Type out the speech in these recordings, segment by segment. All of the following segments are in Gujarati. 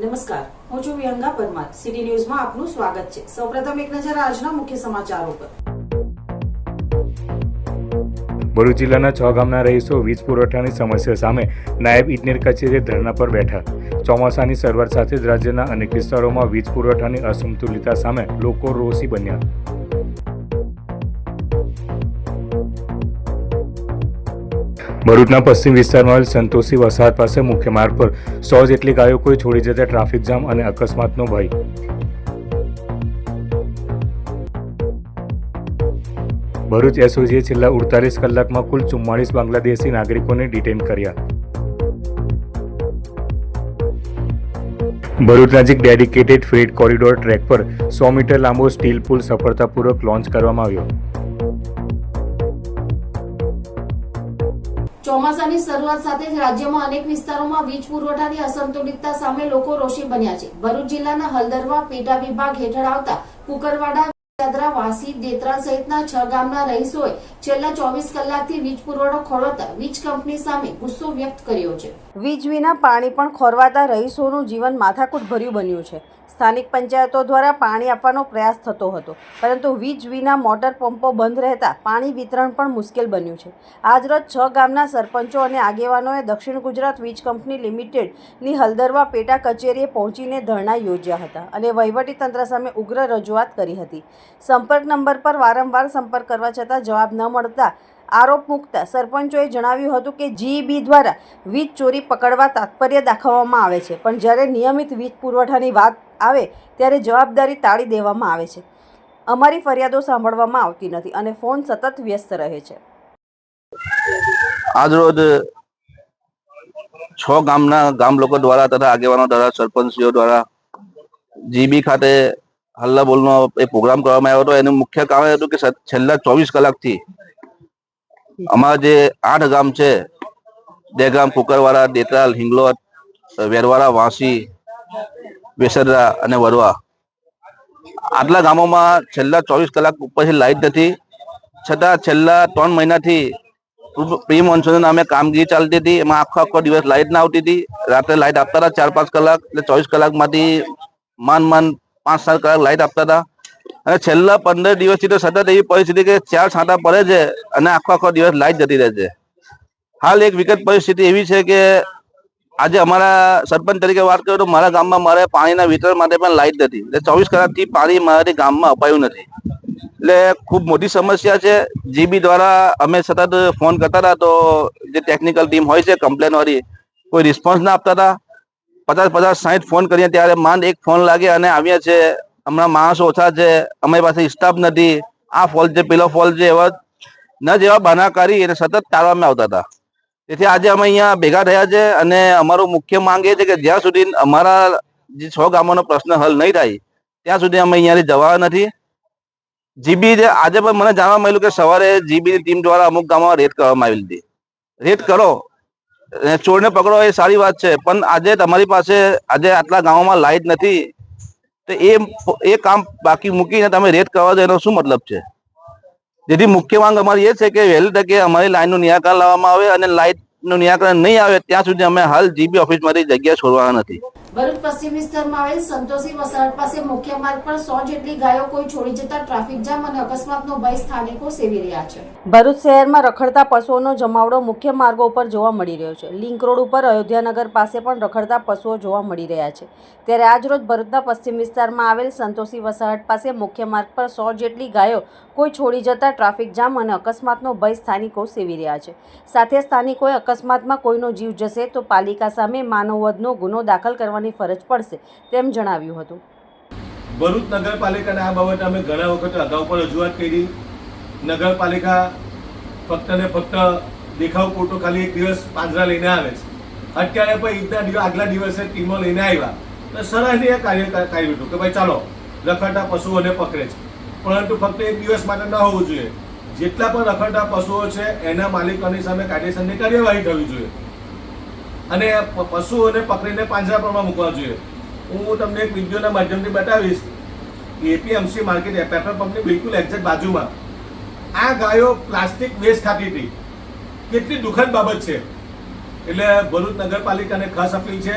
નમસ્કાર. હું છું વિહંગા પરમાર. સિટી ન્યૂઝમાં આપનું સ્વાગત છે. સૌપ્રથમ એક નજર આજના મુખ્ય સમાચારો પર. ભરૂચ જિલ્લાના છ ગામના રહીશો વીજ પુરવઠાની સમસ્યા સામે નાયબ ઇજનેર કચેરીએ ધરણા પર બેઠા. ચોમાસાની શરૂઆત સાથે જ રાજ્યના અનેક વિસ્તારોમાં વીજ પુરવઠાની અસમતુલિતતા સામે લોકો રોષી બન્યા. ભરૂચના પશ્ચિમ વિસ્તારમાં આવેલ સંતોષી વસાહત પાસે મુખ્ય માર્ગ પર સો જેટલી ગાયો કોઈ છોડી જતા ટ્રાફિક જામ અને અકસ્માતનો ભય. ભરૂચ એસઓજીએ છેલ્લા ઉડતાલીસ કલાકમાં કુલ ચુમ્માળીસ બાંગ્લાદેશી નાગરિકોને ડિટેન કર્યા. ભરૂચ નજીક ડેડિકેટેડ ફ્રેટ કોરિડોર ટ્રેક પર સો મીટર લાંબો સ્ટીલ પુલ સફળતાપૂર્વક લોન્ચ કરવામાં આવ્યો. ચોમાસાની શરૂઆત સાથે જ રાજ્યમાં અનેક વિસ્તારોમાં વીજ પુરવઠાની અસંતુલિતતા સામે લોકો રોષી બન્યા છે. ભરૂચ જિલ્લાના હલદરવા પેટા વિભાગ હેઠળ આવતા કુકરવાડા વિસાદરા વાસી દેત્રા સહિતના છ ગામના રહીશોએ છેલ્લા ચોવીસ કલાકથી વીજ પુરવઠો ખોરવાતા વીજ કંપની સામે ગુસ્સો વ્યક્ત કર્યો છે. વીજ વિના પાણી પણ ખોરવાતા રહીશોનું જીવન માથાકૂટ ભર્યું બન્યું છે. સ્થાનિક પંચાયતો દ્વારા પાણી આપવાનો પ્રયાસ થતો હતો. પરંતુ વીજ વિના મોટર પંપો બંધ રહેતા પાણી વિતરણ પણ મુશ્કેલ બન્યું છે. આજરોજ છ ગામના સરપંચો અને આગેવાનોએ દક્ષિણ ગુજરાત વીજ કંપની લિમિટેડની હલદરવા પેટા કચેરીએ પહોંચીને ધરણા યોજ્યા હતા અને વહીવટીતંત્ર સામે ઉગ્ર રજૂઆત કરી હતી. સંપર્ક નંબર પર વારંવાર સંપર્ક કરવા છતાં જવાબ ન મળતા આરોપ મૂકતા સરપંચોએ જણાવ્યું હતું કે જીઈબી દ્વારા વીજ ચોરી પકડવા તાત્પર્ય દાખવવામાં આવે છે. પણ જ્યારે નિયમિત વીજ પુરવઠાની વાત આવે ત્યારે જવાબદારી ટાળી દેવામાં આવે છે. અમારી ફરિયાદો સાંભળવામાં આવતી નથી અને ફોન સતત વ્યસ્ત રહે છે. આજરોજ છ ગામના ગામ લોકો દ્વારા તથા આગેવાનો દ્વારા સરપંચીઓ દ્વારા જીબી ખાતે હલ્લા બોલનો એ પ્રોગ્રામ કરવામાં આવ્યો હતો. એનું મુખ્ય કારણ હતું કે છેલ્લા ચોવીસ કલાકથી અમારા જે આઠ ગામ છે દેગામ કુકરવાડા, દેતરાલ, હિંગલોત, વેરવાડા, વાંસી વેસરડા અને વરવા. આટલા ગામોમાં છેલ્લા ચોવીસ કલાક ઉપરથી લાઇટ નથી. છતાં છેલ્લા ત્રણ મહિનાથી પ્રી મોન્સૂન નામે કામગીરી ચાલતી હતી. એમાં આખો આખો દિવસ લાઇટ ના આવતી હતી. રાત્રે લાઇટ આપતા હતા ચાર પાંચ કલાક એટલે ચોવીસ કલાકમાંથી માંડ માંડ પાંચ સાત કલાક લાઇટ આપતા હતા. અને છેલ્લા પંદર દિવસથી તો સતત એવી પરિસ્થિતિ કે ચાર છાંટા પડે છે અને આખો આખો દિવસ લાઇટ જતી રહે છે. હાલ એક વિકટ પરિસ્થિતિ એવી છે કે આજે અમારા સરપંચ તરીકે વાત કરું તો મારા ગામમાં મારે પાણીના વિતરણ માટે પણ લાઇટ નથી. એટલે ચોવીસ કલાકથી પાણી મારાથી ગામમાં અપાયું નથી. એટલે ખૂબ મોટી સમસ્યા છે. જીબી દ્વારા અમે સતત ફોન કરતા હતા તો જે ટેકનિકલ ટીમ હોય છે કમ્પ્લેન વાળી કોઈ રિસ્પોન્સ ના આપતા હતા. પચાસ પચાસ સાઠ ફોન કરીએ ત્યારે માંડ એક ફોન લાગે અને આવ્યા છે હમણાં માણસો ઓછા છે, અમારી પાસે સ્ટાફ નથી. આ ફોલ્ટ છે, પેલો ફોલ્ટ છે, એવા ન જેવા બહાના કરી એને સતત ટાળવામાં આવતા હતા. તેથી આજે અમે અહીંયા ભેગા થયા છે અને અમારું મુખ્ય માંગ એ છે કે જ્યાં સુધી અમારા જે છ ગામોનો પ્રશ્ન હલ નહીં થાય, ત્યાં સુધી અમે અહીંયાથી જવા નથી. જીબી જે આજે પણ મને જાણવા મળ્યું કે સવારે જીબીની ટીમ દ્વારા અમુક ગામમાં રેડ કરવામાં આવી હતી. રેડ કરો. ચોરને પકડો એ સારી વાત છે, પણ આજે તમારી પાસે, આજે આટલા ગામોમાં લાઇટ નથી. તો એ એ કામ બાકી મૂકીને તમે રેટ કરવા દો, એનો શું મતલબ છે? જેથી મુખ્ય માંગ અમારી એ છે કે વહેલી તકે અમારી લાઈનનું નિરાકાર લાવવામાં આવે અને લાઇટનું નિરાકરણ નહીં આવે ત્યાં સુધી અમે હાલ જીબી ઓફિસમાંથી જગ્યા છોડવાના નથી. ભરૂચ પશ્ચિમ વિસ્તારમાં આવેલ સંતોષી વસાહત પાસે મુખ્ય માર્ગ પર સો જેટલી ગાયો કોઈ છોડી જતા ટ્રાફિક જામ અને અકસ્માતનો ભય સ્થાનિકો સેવી રહ્યા છે. ભરૂચ શહેરમાં રખડતા પશુઓનો જમાવડો મુખ્ય માર્ગો ઉપર જોવા મળી રહ્યો છે. લિંક રોડ ઉપર અયોધ્યાનગર પાસે પણ રખડતા પશુઓ જોવા મળી રહ્યા છે. ત્યારે આજરોજ ભરૂચના પશ્ચિમ વિસ્તારમાં આવેલ સંતોષી વસાહત પાસે મુખ્ય માર્ગ પર સો જેટલી ગાયો કોઈ છોડી જતા ટ્રાફિક જામ અને અકસ્માતનો ભય સ્થાનિકો સેવી રહ્યા છે. સાથે સ્થાનિકોએ અકસ્માતમાં કોઈનો જીવ જશે તો પાલિકા સામે માનવવધનો ગુનો દાખલ કરવાની ફરજ પડશે, તેમ જણાવ્યું હતું. ભરૂચ નગરપાલિકાને આ બાબતે અમે ઘણા વખત અગાઉ પણ રજૂઆત કરી. નગરપાલિકા ફક્ત ને ફક્ત દેખાવ પૂરતો ખાલી એક દિવસ પાંજરા લઈને આવે છે. અત્યારે પણ ઈદના આગલા દિવસે ટીમો લઈને આવ્યા. તો સરાહનીય કાર્ય કર્યું હતું કે ભાઈ ચાલો રખડતા પશુઓને પકડે છે. પરંતુ ફક્ત એક દિવસ માટે ન હોવું જોઈએ. જેટલા પણ રખડતા પશુઓ છે, એના માલિકોની સામે કાયદેસરની કાર્યવાહી થવી જોઈએ. અને પશુઓને પકડીને પાંજરાપણમાં મૂકવા જોઈએ. હું તમને એક વિડીયોના માધ્યમથી બતાવીશ. એપીએમસી માર્કેટ પેટ્રોલ પંપની બિલકુલ એક્ઝેક્ટ બાજુમાં. આ ગાયો પ્લાસ્ટિક વેસ્ટ ખાતી હતી. કેટલી દુઃખદ બાબત છે. એટલે ભરૂચ નગરપાલિકાને ખાસ અપીલ છે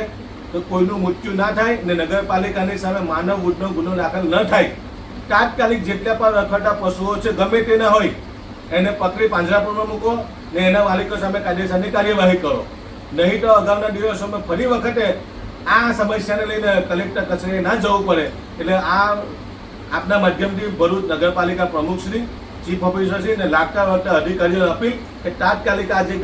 તો કોઈનું મૃત્યુ ના થાય ને નગરપાલિકાની સામે માનવ વૂડનો ગુનો દાખલ ન થાય. તાત્કાલિક જેટલા પણ રખડતા પશુઓ છે, ગમે તેના હોય, એને પકડી પાંજરાપુરમાં મૂકો ને એના માલિકો સામે કાયદેસરની કાર્યવાહી કરો. નહીં તો અગાઉના દિવસોમાં ફરી વખતે આ સમસ્યાને લઈને કલેક્ટર કચેરીએ ના જવું પડે. એટલે આ આપના માધ્યમથી ભરૂચ નગરપાલિકા પ્રમુખશ્રી, ચીફ ઓફિસરશ્રી અને લાગતા વળતા અધિકારીઓને અપીલ કે તાત્કાલિક આ જે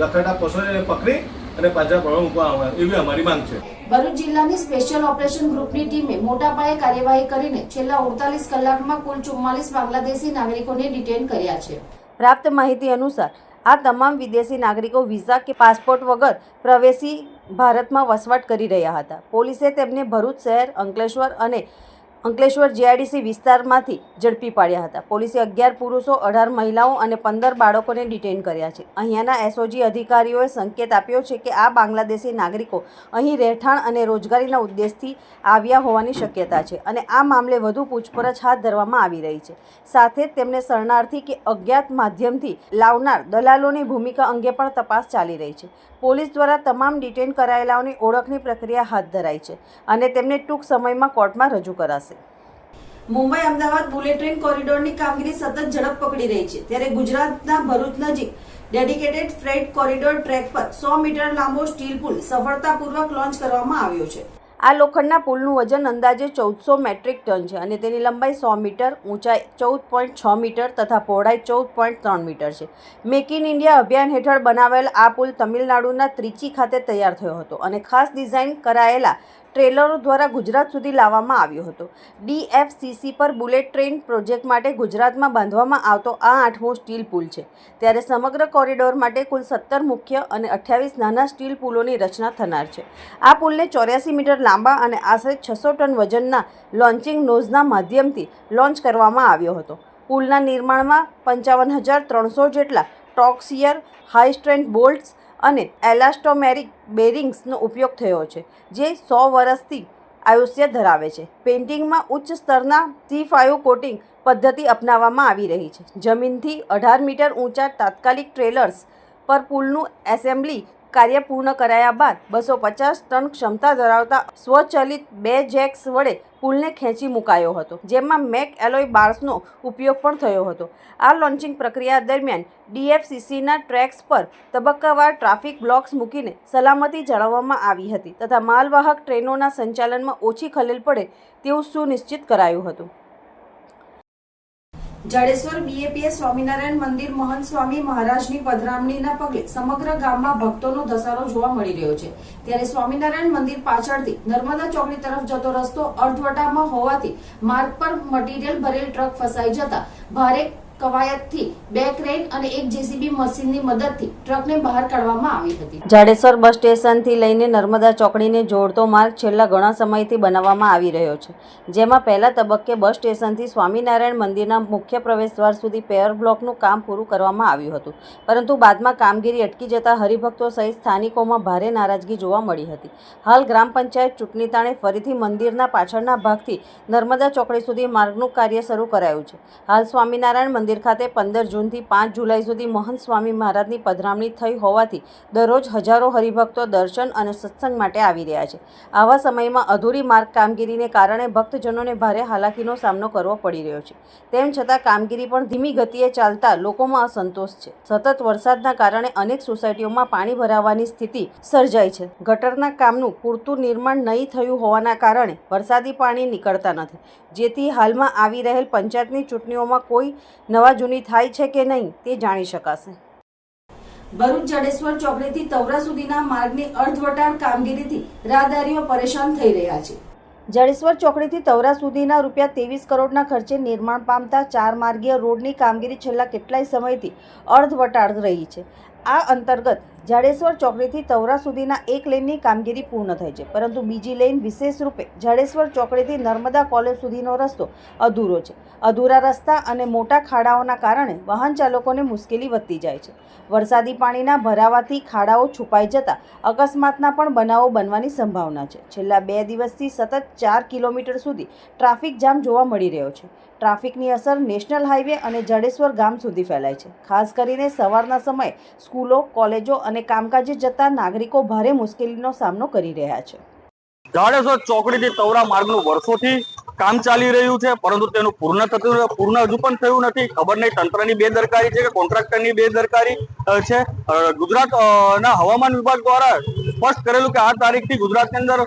રખડતા પશુઓને પકડી અને પાંજરાપુરમાં મૂકવામાં આવે. એવી અમારી માંગ છે. ભરૂચ જિલ્લાની સ્પેશિયલ ઓપરેશન ગ્રુપની ટીમે મોટા પાયે કાર્યવાહી કરીને છેલ્લા 48 કલાકમાં કુલ ચુમ્માલીસ બાંગ્લાદેશી નાગરિકોને ડિટેન કર્યા છે. પ્રાપ્ત માહિતી અનુસાર, આ તમામ વિદેશી નાગરિકો વિઝા કે પાસપોર્ટ વગર પ્રવેશી ભારતમાં વસવાટ કરી રહ્યા હતા. પોલીસે તેમને ભરૂચ શહેર અંકલેશ્વર અને અંકલેશ્વર જીઆઈડીસી વિસ્તારમાંથી ઝડપી પાડ્યા હતા. પોલીસે અગિયાર પુરુષો, અઢાર મહિલાઓ અને પંદર બાળકોને ડિટેન કર્યા છે. અહીંયાના એસઓજી અધિકારીઓએ સંકેત આપ્યો છે કે આ બાંગ્લાદેશી નાગરિકો અહીં રહેઠાણ અને રોજગારીના ઉદ્દેશથી આવ્યા હોવાની શક્યતા છે અને આ મામલે વધુ પૂછપરછ હાથ ધરવામાં આવી રહી છે. સાથે જ તેમને શરણાર્થી કે અજ્ઞાત માધ્યમથી લાવનાર દલાલોની ભૂમિકા અંગે પણ તપાસ ચાલી રહી છે. પોલીસ દ્વારા તમામ ડિટેન કરાયેલાઓની ઓળખની પ્રક્રિયા હાથ ધરાઈ છે અને તેમને ટૂંક સમયમાં કોર્ટમાં રજૂ કરાશે. મુંબઈ અમદાવાદ બુલેટ ટ્રેન કોરિડોરની કામગીરી સતત ઝડપ પકડી રહી છે. ત્યારે ગુજરાતના ભરૂચ નજીક ડેડિકેટેડ ફ્રેટ કોરિડોર ટ્રેક પર સો મીટર લાંબો સ્ટીલ પુલ સફળતાપૂર્વક લોન્ચ કરવામાં આવ્યો છે. આ લોખંડના પુલનું વજન અંદાજે ચૌદસો મેટ્રિક ટન છે અને તેની લંબાઈ સો મીટર, ઊંચાઈ ચૌદ પોઈન્ટ છ મીટર તથા પહોળાઈ ચૌદ પોઈન્ટ ત્રણ મીટર છે. મેક ઇન ઇન્ડિયા અભિયાન હેઠળ બનાવેલ આ પુલ તમિલનાડુના ત્રિચી ખાતે તૈયાર થયો હતો અને ખાસ ડિઝાઇન કરાયેલા ટ્રેલરો દ્વારા ગુજરાત સુધી લાવવામાં આવ્યો હતો. ડીએફસીસી પર બુલેટ ટ્રેન પ્રોજેક્ટ માટે ગુજરાતમાં બાંધવામાં આવતો આ આઠમો સ્ટીલ પુલ છે. ત્યારે સમગ્ર કોરિડોર માટે કુલ સત્તર મુખ્ય અને અઠ્યાવીસ નાના સ્ટીલ પુલોની રચના થનાર છે. આ પુલને ચોર્યાસી મીટર લાંબા અને આશરે છસો ટન વજનના લોન્ચિંગ નોઝના માધ્યમથી લોન્ચ કરવામાં આવ્યો હતો. પુલના નિર્માણમાં પંચાવન હજાર ત્રણસો જેટલા ટોક્સિયર, હાઈ સ્ટ્રેન્થ બોલ્ટ્સ અને એલાસ્ટોમેરિક બેરિંગ્સનો ઉપયોગ થયો છે, જે સો વર્ષથી આયુષ્ય ધરાવે છે. પેઇન્ટિંગમાં ઉચ્ચ સ્તરના સી ફાઇવ કોટિંગ પદ્ધતિ અપનાવવામાં આવી રહી છે. જમીનથી અઢાર મીટર ઊંચા તાત્કાલિક ટ્રેલર્સ પર પુલનું એસેમ્બલી કાર્ય પૂર્ણ કરાયા બાદ બસો પચાસ ટન ક્ષમતા ધરાવતા સ્વચલિત બે જેક્સ વડે પુલને ખેંચી મુકાયો હતો, જેમાં મેક એલોય બાર્સનો ઉપયોગ પણ થયો હતો. આ લોન્ચિંગ પ્રક્રિયા દરમિયાન ડીએફસીસીના ટ્રેક્સ પર તબક્કાવાર ટ્રાફિક બ્લોક્સ મૂકીને સલામતી જાળવવામાં આવી હતી તથા માલવાહક ટ્રેનોના સંચાલનમાં ઓછી ખલેલ પડે તેવું સુનિશ્ચિત કરાયું હતું. જાડેશ્વર બીએપીએ સ્વામિનારાયણ મંદિર મહંત સ્વામી મહારાજની પધરામણીના પગલે સમગ્ર ગામમાં ભક્તોનો ધસારો જોવા મળી રહ્યો છે. ત્યારે સ્વામિનારાયણ મંદિર પાછળથી નર્મદા ચોકડી તરફ જતો રસ્તો અર્ધવટામાં હોવાથી માર્ગ પર મટીરીયલ ભરેલ ટ્રક ફસાઈ જતા ભારે કવાયતથી બે ક્રેન અને બસ સ્ટેશનથી લઈને નર્મદા ચોકડીને જોડતો માર્ગ છેલ્લા ઘણા સમયથી બનાવવામાં આવી રહ્યો છે, જેમાં પહેલા તબક્કે બસ સ્ટેશનથી સ્વામિનારાયણ મંદિરના મુખ્ય પ્રવેશદ્વાર સુધી પેઅર બ્લોકનું કામ પૂરું કરવામાં આવ્યું હતું, પરંતુ બાદમાં કામગીરી અટકી જતા હરિભક્તો સહિત સ્થાનિકોમાં ભારે નારાજગી જોવા મળી હતી. હાલ ગ્રામ પંચાયત ચૂંટણી તાણે ફરીથી મંદિરના પાછળના ભાગથી નર્મદા ચોકડી સુધી માર્ગનું કાર્ય શરૂ કરાયું છે. હાલ સ્વામિનારાયણ મંદિર ખાતે પંદર જૂનથી પાંચ જુલાઈ સુધી મહંત સ્વામી મહારાજની પધરામણી થઈ હોવાથી દરરોજ હજારો હરિભક્તો દર્શન અને સત્સંગ માટે આવી રહ્યા છે. આવા સમયમાં અધૂરી માર્ગ કામગીરીને કારણે ભક્તજનોને ભારે હાલાકીનો સામનો કરવો પડી રહ્યો છે. તેમ છતાં કામગીરી પણ ધીમી ગતિએ ચાલતા લોકોમાં અસંતોષ છે. સતત વરસાદના કારણે અનેક સોસાયટીઓમાં પાણી ભરાવાની સ્થિતિ સર્જાઈ છે. ગટરના કામનું પૂરતું નિર્માણ નહીં થયું હોવાના કારણે વરસાદી પાણી નીકળતા નથી. જેથી હાલમાં આવી રહેલ પંચાયતની ચૂંટણીઓમાં કોઈ નવા જૂની થાય છે કે નહીં તે જાણી શકાશે. ભરૂચ જડેશ્વર ચોકડીથી તવરા સુધીના માર્ગની અર્ધવટાણ કામગીરીથી રાહદારીઓ પરેશાન થઈ રહ્યા છે. જડેશ્વર ચોકડીથી તવરા સુધીના રૂપિયા ત્રેવીસ કરોડના ખર્ચે નિર્માણ પામતા ચાર માર્ગીય રોડની કામગીરી છેલ્લા કેટલાય સમયથી અર્ધવટાળ રહી છે. આ અંતર્ગત જાડેશ્વર ચોકડીથી તવરા સુધીના એક લેનની કામગીરી પૂર્ણ થઈ છે, પરંતુ બીજી લેન વિશેષ રૂપે જાડેશ્વર ચોકડીથી નર્મદા કોલેજ સુધીનો રસ્તો અધૂરો છે. અધૂરા રસ્તા અને મોટા ખાડાઓના કારણે વાહન ચાલકોને મુશ્કેલી વધતી જાય છે. વરસાદી પાણીના ભરાવાથી ખાડાઓ છુપાઈ જતા અકસ્માતના પણ બનાવો બનવાની સંભાવના છે. છેલ્લા બે દિવસથી સતત ચાર કિલોમીટર સુધી ટ્રાફિક જામ જોવા મળી રહ્યો છે. ટ્રાફિકની અસર નેશનલ હાઈવે અને જડેશ્વર ગામ સુધી ફેલાય છે. ખાસ કરીને સવારના સમયે સ્કૂલો, કોલેજો અને કામકાજે જતા નાગરિકો ભારે મુશ્કેલીનો સામનો કરી રહ્યા છે. જાડેશ્વર ચોકડીથી તવરા માર્ગનું વર્ષોથી કામ ચાલી રહ્યું છે, પરંતુ તેનું પૂર્ણ થતું પૂર્ણ હજુ પણ થયું નથી. ખબર નહીં, તંત્રની બેદરકારી છે કે કોન્ટ્રાક્ટરની બેદરકારી છે? ગુજરાત હવામાન વિભાગ દ્વારા સ્પષ્ટ કરેલું કે આ તારીખથી ગુજરાતની અંદર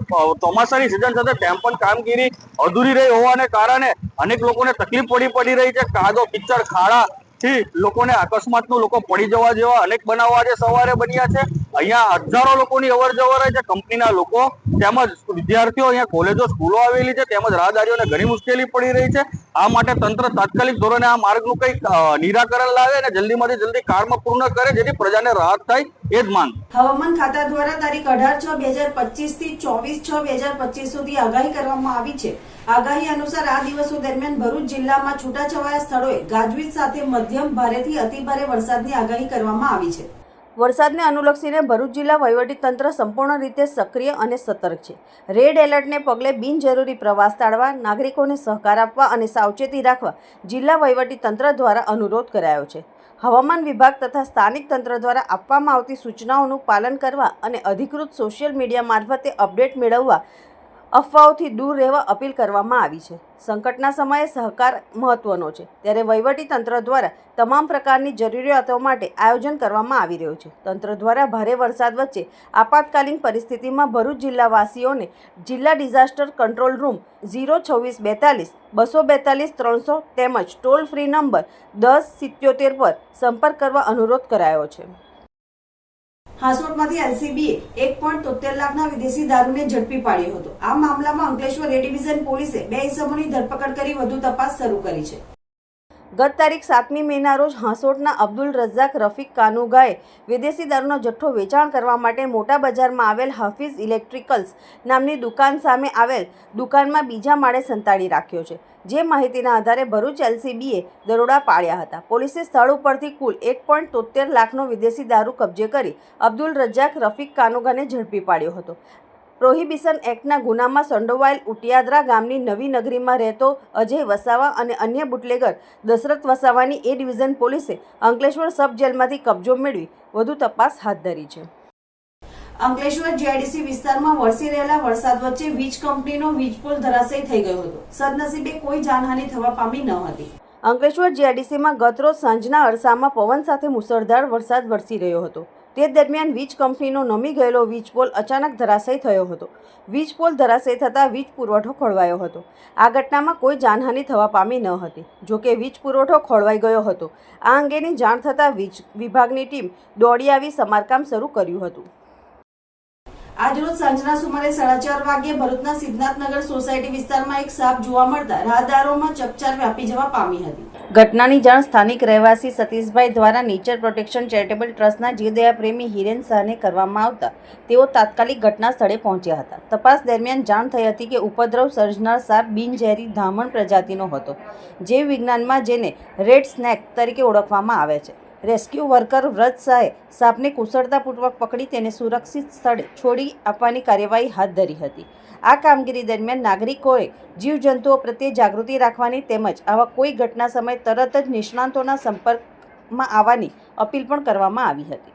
ચોમાસાની સિઝન સાથે તેમ પણ કામગીરી અધૂરી રહી હોવાને કારણે અનેક લોકોને તકલીફ પડી પડી રહી છે. કાદો કિચડ ખાડા થી લોકોને અકસ્માતનું લોકો પડી જવા જેવા અનેક બનાવો આજે સવારે બન્યા છે. અહીંયા હજારો લોકોની અવર જવર છે, કંપનીના લોકો, તેમજ વિદ્યાર્થીઓ અહીંયા કોલેજો, સ્કૂલો આવેલી છે, તેમજ રાહદારીઓને ઘણી મુશ્કેલી પડી રહી છે. આ માટે તંત્ર તાત્કાલિક ધોરણે આ માર્ગનું કંઈક નિરાકરણ લાવે અને જલ્દીમાંથી જલ્દી કારમાં પૂર્ણ કરે, જેથી પ્રજાને રાહત થાય, એ જ માંગ. હવામાન ખાતા દ્વારા તારીખ અઢાર છ બે હજાર પચીસથી ચોવીસ છ બે હજાર પચીસ સુધી આગાહી કરવામાં આવી છે. આગાહી અનુસાર આ દિવસો દરમિયાન ભરૂચ જિલ્લામાં છૂટાછવાયા સ્થળોએ ગાજવીજ સાથે મધ્યમ ભારેથી અતિભારે વરસાદની આગાહી કરવામાં આવી છે. વરસાદને અનુલક્ષીને ભરૂચ જિલ્લા વહીવટીતંત્ર સંપૂર્ણ રીતે સક્રિય અને સતર્ક છે. રેડ એલર્ટને પગલે બિનજરૂરી પ્રવાસ ટાળવા, નાગરિકોને સહકાર આપવા અને સાવચેતી રાખવા જિલ્લા વહીવટીતંત્ર દ્વારા અનુરોધ કરાયો છે. હવામાન વિભાગ તથા સ્થાનિક તંત્ર દ્વારા આપવામાં આવતી સૂચનાઓનું પાલન કરવા અને અધિકૃત સોશિયલ મીડિયા મારફતે અપડેટ મેળવવા અફવાઓથી દૂર રહેવા અપીલ કરવામાં આવી છે. સંકટના સમયે સહકાર મહત્વનો છે. ત્યારે વહીવટી તંત્ર દ્વારા તમામ પ્રકારની જરૂરિયાતો માટે આયોજન કરવામાં આવી રહ્યું છે. તંત્ર દ્વારા ભારે વરસાદ વચ્ચે આપાતકાલીન પરિસ્થિતિમાં ભરૂચ જિલ્લાવાસીઓને જિલ્લા ડિઝાસ્ટર કંટ્રોલ રૂમ ઝીરો છવ્વીસ બેતાલીસ, બસો બેતાલીસ, ત્રણસો તેમજ ટોલ ફ્રી નંબર દસ સિત્યોતેર પર સંપર્ક કરવા અનુરોધ કરાયો છે. હાંસોટમાંથી એલસીબીએ એક પોઈન્ટ તોતેર લાખના વિદેશી દારૂને ઝડપી પાડ્યો હતો. આ મામલામાં અંકલેશ્વર એ ડિવિઝન પોલીસે બે ઇસમોની ધરપકડ કરી વધુ તપાસ શરૂ કરી છે. ગત તારીખ સાતમી મેના રોજ હાંસોટના અબ્દુલ રઝાક રફીક કાનુગાએ વિદેશી દારૂનો જથ્થો વેચાણ કરવા માટે મોટા બજારમાં આવેલ હાફિઝ ઇલેક્ટ્રિકલ્સ નામની દુકાન સામે આવેલ દુકાનમાં બીજા માળે સંતાડી રાખ્યો છે. જે માહિતીના આધારે ભરૂચ એલસીબીએ દરોડા પાડ્યા હતા. પોલીસે સ્થળ ઉપરથી કુલ એક પોઈન્ટ તોતેર લાખનો વિદેશી દારૂ કબજે કરી અબ્દુલ રજાક રફીક કાનુગાને ઝડપી પાડ્યો હતો. પ્રોહિબિશન એક્ટના ગુનામાં સંડોવાયેલ ઉટિયાદરા ગામની નવી નગરીમાં રહેતો અજય વસાવા અને અન્ય બુટલેગર દશરથ વસાવાની એ ડિવિઝન પોલીસે અંકલેશ્વર સબ જેલમાંથી કબજો મેળવી વધુ તપાસ હાથ ધરી છે. અંકલેશ્વર જીઆઈડીસી વિસ્તારમાં વરસી રહેલા વરસાદ વચ્ચે વીજ કંપનીનો વીજપોલ ધરાશયી થઈ ગયો હતો. સદનસીબે કોઈ જાનહાનિ થવા પામી ન હતી. અંકલેશ્વર જીઆઈડીસીમાં ગતરોજ સાંજના અરસામાં પવન સાથે મુસળધાર વરસાદ વરસી રહ્યો હતો. તે દરમિયાન વીજ કંપનીનો નમી ગયેલો વીજ પોલ અચાનક ધરાશયી થયો હતો. વીજ પોલ ધરાશયી થતાં વીજ પુરવઠો ખોળવાયો હતો. આ ઘટનામાં કોઈ જાનહાનિ થવા પામી ન હતી. જોકે વીજ પુરવઠો ખોળવાઈ ગયો હતો. આ અંગેની જાણ થતાં વીજ વિભાગની ટીમ દોડી આવી સમારકામ શરૂ કર્યું હતું. આજરોજ સાંજના સુમારે સાડા ચાર વાગ્યે ભરૂચના સિદ્ધનાથનગર સોસાયટી વિસ્તારમાં એક સાપ જોવા મળતા રાહદારોમાં ચકચાર વ્યાપી જવા પામી હતી. ઘટનાની જાણ સ્થાનિક રહેવાસી સતીશભાઈ દ્વારા નેચર પ્રોટેક્શન ચેરિટેબલ ટ્રસ્ટના જીવદયાપ્રેમી હિરેન શાહને કરવામાં આવતા તેઓ તાત્કાલિક ઘટના સ્થળે પહોંચ્યા હતા. તપાસ દરમિયાન જાણ થઈ હતી કે ઉપદ્રવ સર્જનાર સાપ બિનઝેરી ધામણ પ્રજાતિનો હતો, જે વિજ્ઞાનમાં જેને રેડ સ્નેક તરીકે ઓળખવામાં આવે છે. રેસ્ક્યુ વર્કર વ્રત શાહે સાપને કુશળતાપૂર્વક પકડી તેને સુરક્ષિત સ્થળે છોડી આપવાની કાર્યવાહી હાથ ધરી હતી. આ કામગીરી દરમિયાન નાગરિકોએ જીવજંતુઓ પ્રત્યે જાગૃતિ રાખવાની તેમજ આવા કોઈ ઘટના સમયે તરત જ નિષ્ણાંતોના સંપર્કમાં આવવાની અપીલ પણ કરવામાં આવી હતી.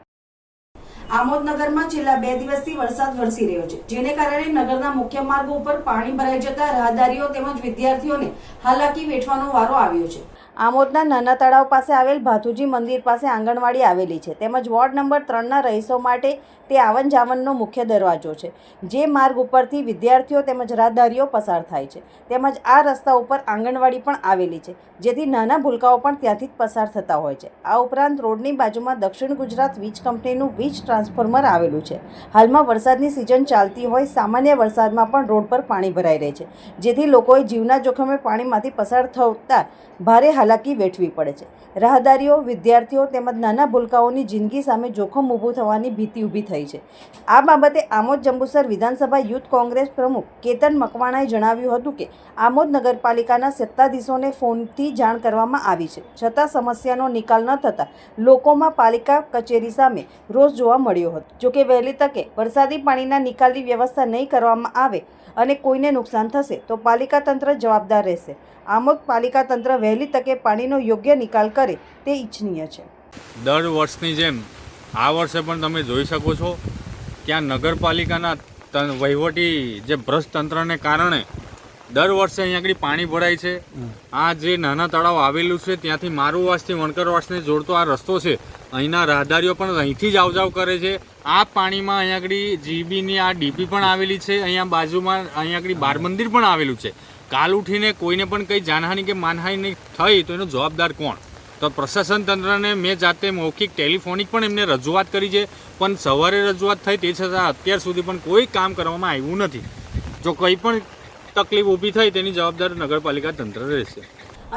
આમોદનગરમાં છેલ્લા બે દિવસથી વરસાદ વરસી રહ્યો છે, જેને કારણે નગરના મુખ્ય માર્ગો ઉપર પાણી ભરાઈ જતા રાહદારીઓ તેમજ વિદ્યાર્થીઓને હાલાકી વેઠવાનો વારો આવ્યો છે. આમોદના નાના તળાવ પાસે આવેલ ભાથુજી મંદિર પાસે આંગણવાડી આવેલી છે. તેમજ વોર્ડ નંબર ત્રણના રહીશો માટે તે આવન જાવનનો મુખ્ય દરવાજો છે. જે માર્ગ ઉપરથી વિદ્યાર્થીઓ તેમજ રાહદારીઓ પસાર થાય છે. તેમજ આ રસ્તા ઉપર આંગણવાડી પણ આવેલી છે. જેથી નાના ભૂલકાઓ પણ ત્યાંથી જ પસાર થતા હોય છે. આ ઉપરાંત રોડની બાજુમાં દક્ષિણ ગુજરાત વીજ કંપનીનું વીજ ટ્રાન્સફોર્મર આવેલું છે. હાલમાં વરસાદની સિઝન ચાલતી હોય સામાન્ય વરસાદમાં પણ રોડ પર પાણી ભરાઈ રહે છે. જેથી લોકોએ જીવના જોખમે પાણીમાંથી પસાર થતા ભારે હાલાકી વેઠવી પડે છે. રાહદારીઓ, વિદ્યાર્થીઓ તેમજ નાના ભૂલકાઓની જિંદગી સામે જોખમ ઊભું થવાની ભીતિ ઊભી થઈ છે. આ બાબતે આમોદ જંબુસર વિધાનસભા યુથ કોંગ્રેસ પ્રમુખ કેતન મકવાણાએ જણાવ્યું હતું કે, આમોદ નગરપાલિકાના સત્તાધીશોને ફોનથી જાણ કરવામાં આવી છે. છતાં સમસ્યાનો નિકાલ ન થતાં લોકોમાં પાલિકા કચેરી સામે રોષ જોવા મળ્યો હતો. જોકે વહેલી તકે વરસાદી પાણીના નિકાલની વ્યવસ્થા નહીં કરવામાં આવે અને કોઈને નુકસાન થશે, તો પાલિકા તંત્ર જવાબદાર રહેશે. આમોદ પાલિકા તંત્ર વહેલી તકે પાણીનો યોગ્ય નિકાલ કરે તે ઈચ્છનીય છે. દર વર્ષની જેમ આ વર્ષે પણ તમે જોઈ શકો છો કે આ નગરપાલિકાના તન- વહીવટી જે ભ્રષ્ટ તંત્રને કારણે દર વર્ષે અહીંયા આગળ પાણી ભરાય છે. આ જે નાના તળાવ આવેલું છે ત્યાંથી મારુવાસથી વણકરવાસને જોડતો આ રસ્તો છે. અહીંના રાહદારીઓ પણ અહીંથી જ આવજાવ કરે છે. આ પાણીમાં અહીંયા આગળ જીબીની આ ડીપી પણ આવેલી છે. અહીંયા બાજુમાં અહીંયા આગળ બાર મંદિર પણ આવેલું છે. કાલ ઉઠીને કોઈને પણ કંઈ જાનહાની કે માનહાની થઈ તો એનો જવાબદાર કોણ? તો પ્રશાસન તંત્રને મેં જાતે મૌખિક ટેલિફોનિક પણ એમને રજૂઆત કરી છે, પણ સવારે રજૂઆત થઈ તે છતાં અત્યાર સુધી પણ કોઈ કામ કરવામાં આવ્યું નથી. જો કંઈ પણ તકલીફ ઊભી થઈ તેની જવાબદાર નગરપાલિકા તંત્ર રહેશે.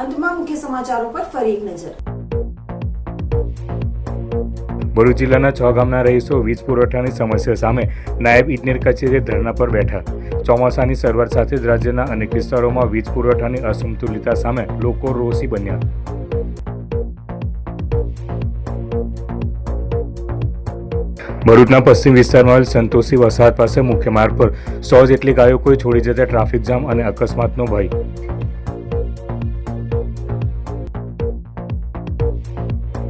અંતમાં મુખ્ય સમાચારો પર ફરી એક નજર. ભરૂચ જિલ્લાના છ ગામના રહીશો વીજ પુરવઠાની સમસ્યા સામે નાયબ ઇજનેર કચેરીએ ધરણા પર બેઠા. ચોમાસાની શરૂઆત સાથે જ રાજ્યના અનેક વિસ્તારોમાં વીજ પુરવઠાની અસમતુલિતા સામે લોકો રોષી બન્યા. ભરૂચના પશ્ચિમ વિસ્તારમાં આવેલ સંતોષી વસાહત પાસે મુખ્ય માર્ગ પર સો જેટલી ગાયો કોઈ છોડી જતા ટ્રાફિક જામ અને અકસ્માતનો ભય.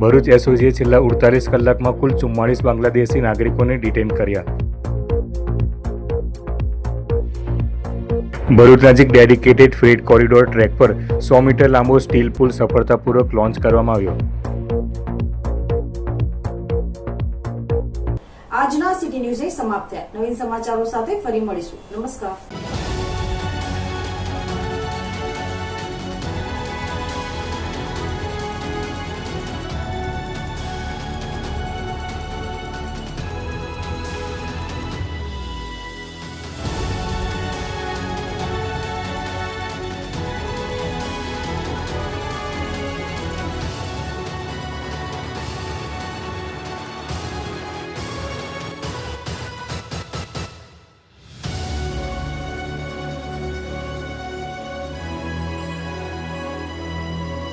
ભરૂચ એસઓજીએ છેલ્લા ઉડતાલીસ કલાકમાં કુલ ચુમ્માળીસ બાંગ્લાદેશી નાગરિકોને ડિટેન કર્યા. ભરૂચ નજીક ડેડિકેટેડ ફ્રેટ કોરિડોર ટ્રેક પર સો મીટર લાંબો સ્ટીલ પુલ સફળતાપૂર્વક લોન્ચ કરવામાં આવ્યો. આજના સિટી ન્યૂઝ સમાપ્ત થયા. નવીન સમાચારો સાથે ફરી મળીશું. નમસ્કાર.